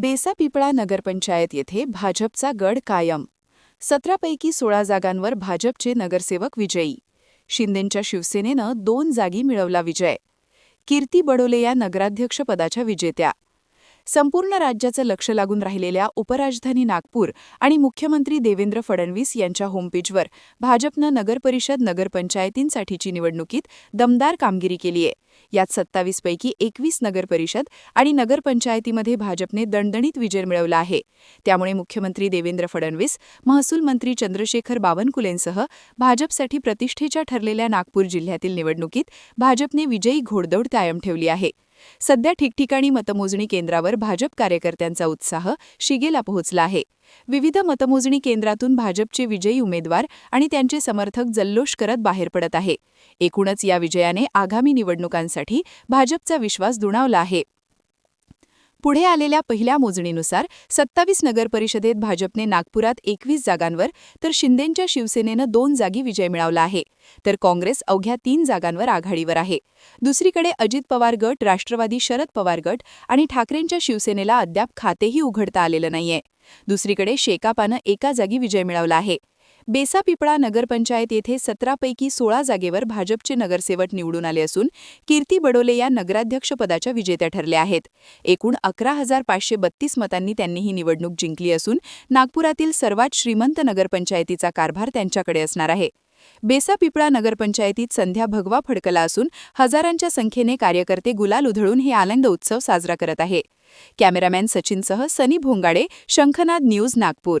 बेसापिपळा नगरपंचायत येथे भाजपचा गड कायम. सतरापैकी सोळा जागांवर भाजपचे नगरसेवक विजयी. शिंदेंच्या शिवसेनेनं दोन जागी मिळवला विजय. कीर्ती बडोले या नगराध्यक्षपदाच्या विजेत्या. संपूर्ण राज्याचं लक्ष लागून राहिलेल्या उपराजधानी नागपूर आणि मुख्यमंत्री देवेंद्र फडणवीस यांच्या होमपेजवर भाजपनं नगरपरिषद नगरपंचायतींसाठीची निवडणुकीत दमदार कामगिरी केली आहे. यात सत्तावीसपैकी एकवीस नगरपरिषद आणि नगरपंचायतीमध्ये भाजपने दणदणीत विजय मिळवला आहे. त्यामुळे मुख्यमंत्री देवेंद्र फडणवीस महसूल मंत्री चंद्रशेखर बावनकुलेंसह भाजपसाठी प्रतिष्ठेच्या ठरलेल्या नागपूर जिल्ह्यातील निवडणुकीत भाजपने विजयी घोडदौड कायम ठेवली आहे. सध्या ठिकठिकाणी मतमोजणी केंद्रावर भाजप कार्यकर्त्यांचा उत्साह शिगेला पोहोचला आहे. विविध मतमोजणी केंद्रातून भाजपचे विजयी उमेदवार आणि त्यांचे समर्थक जल्लोष करत बाहेर पडत आहे. एकूणच या विजयाने आगामी निवडणुकांसाठी भाजपचा विश्वास दुणावला आहे. पुढे आलेल्या पहिल्या मोजणीनुसार सत्तावीस नगरपरिषदेत भाजपने नागपुरात एकवीस जागांवर तर शिंदेंच्या शिवसेनेनं दोन जागी विजय मिळवला आहे. तर काँग्रेस अवघ्या तीन जागांवर आघाडीवर आहे. दुसरीकडे अजित पवार गट राष्ट्रवादी शरद पवार गट आणि ठाकरेंच्या शिवसेनेला अद्याप खातेही उघडता आलेलं नाहीये. दुसरीकडे शेकापानं एका जागी विजय मिळवला आहे. बेसापिपळा नगरपंचायत येथे सतरापैकी सोळा जागेवर भाजपचे नगरसेवक निवडून आले असून कीर्ती बडोले या नगराध्यक्षपदाच्या विजेत्या ठरल्या आहेत. एकूण अकरा हजार पाचशे बत्तीस मतांनी त्यांनी ही निवडणूक जिंकली असून नागपुरातील सर्वात श्रीमंत नगरपंचायतीचा कारभार त्यांच्याकडे असणार आहे. बेसापिपळा नगरपंचायतीत संध्या भगवा फडकला असून हजारांच्या संख्येने कार्यकर्ते गुलाल उधळून हे आनंद उत्सव साजरा करत आहे. कॅमेरामॅन सचिनसह सनी भोंगाडे शंखनाद न्यूज नागपूर.